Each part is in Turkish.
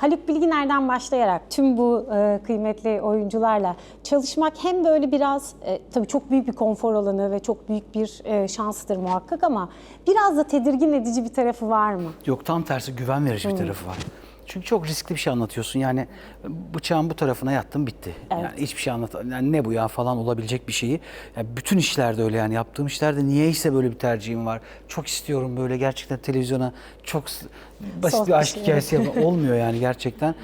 Haluk Bilginer'den başlayarak tüm bu e, kıymetli oyuncularla çalışmak hem böyle biraz e, tabii çok büyük bir konfor alanı ve çok büyük bir e, şanstır muhakkak ama biraz da tedirgin edici bir tarafı var mı? Yok tam tersi güven verici bir tarafı var. Çünkü çok riskli bir şey anlatıyorsun. Yani bıçağın bu tarafına yattım bitti. Yani hiçbir şey anlat. Yani ne bu ya falan olabilecek bir şeyi. Yani bütün işlerde öyle yani yaptığım işlerde niyeyse böyle bir tercihim var. Çok istiyorum böyle gerçekten televizyona çok basit Soft bir bir aşk şey, hikayesi yapma- olmuyor yani gerçekten.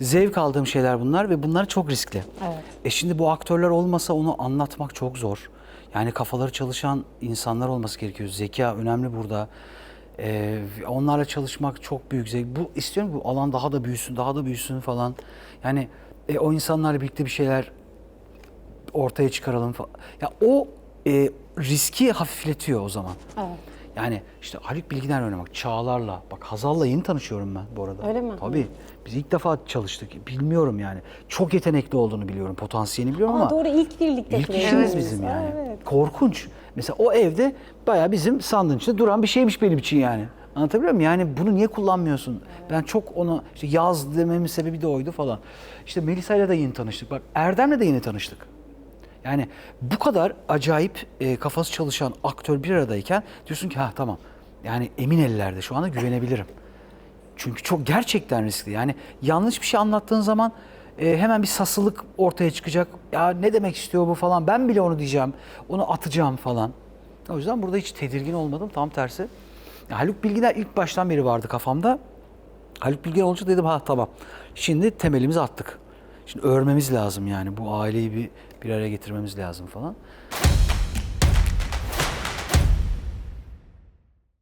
Zevk aldığım şeyler bunlar ve bunlar çok riskli. Evet. E şimdi bu aktörler olmasa onu anlatmak çok zor. Yani kafaları çalışan insanlar olması gerekiyor. Zeka önemli burada. Ee, onlarla çalışmak çok büyük zevk. Bu istiyorum bu alan daha da büyüsün, daha da büyüsün falan. Yani e, o insanlarla birlikte bir şeyler ortaya çıkaralım falan. Ya o e, riski hafifletiyor o zaman. Evet. Yani işte Haluk Bilginer oynamak, Çağlar'la. Bak Hazal'la yeni tanışıyorum ben bu arada. Öyle mi? Tabii. Biz ilk defa çalıştık. Bilmiyorum yani. Çok yetenekli olduğunu biliyorum. Potansiyelini biliyorum Ama ama. doğru ilk birlikte İlk işimiz bizim yani. Evet. Korkunç. Mesela o evde bayağı bizim sandığın içinde duran bir şeymiş benim için yani. Anlatabiliyor muyum? Yani bunu niye kullanmıyorsun? Ben çok onu işte yaz dememin sebebi de oydu falan. İşte Melisa'yla da yeni tanıştık. Bak Erdem'le de yeni tanıştık. Yani bu kadar acayip e, kafası çalışan aktör bir aradayken diyorsun ki ha tamam. Yani emin ellerde şu anda güvenebilirim. Çünkü çok gerçekten riskli. Yani yanlış bir şey anlattığın zaman e, hemen bir sasılık ortaya çıkacak. Ya ne demek istiyor bu falan. Ben bile onu diyeceğim. Onu atacağım falan. O yüzden burada hiç tedirgin olmadım. Tam tersi. Ya Haluk Bilginer ilk baştan beri vardı kafamda. Haluk Bilginer olunca dedim ha tamam. Şimdi temelimizi attık. Şimdi örmemiz lazım yani. Bu aileyi bir bir araya getirmemiz lazım falan.